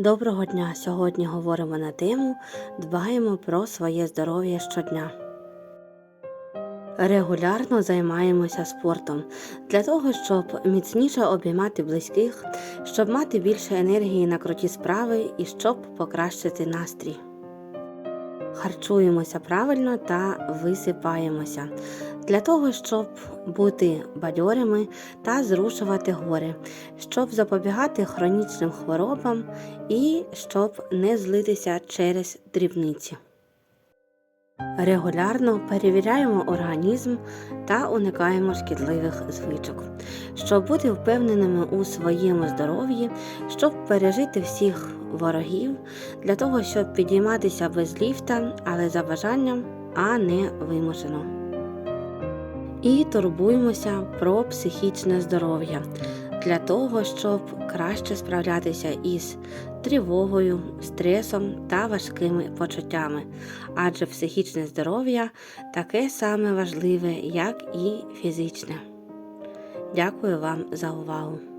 Доброго дня! Сьогодні говоримо на тему Дбаємо про своє здоров'я щодня. Регулярно займаємося спортом для того, щоб міцніше обіймати близьких, щоб мати більше енергії на круті справи і щоб покращити настрій. Харчуємося правильно та висипаємося для того, щоб бути бадьорими та зрушувати гори, щоб запобігати хронічним хворобам і щоб не злитися через дрібниці. Регулярно перевіряємо організм та уникаємо шкідливих звичок, щоб бути впевненими у своєму здоров'ї, щоб пережити всіх ворогів, для того, щоб підійматися без ліфта, але за бажанням, а не вимушено. І турбуємося про психічне здоров'я для того, щоб краще справлятися із тривогою, стресом та важкими почуттями, адже психічне здоров'я таке саме важливе, як і фізичне. Дякую вам за увагу!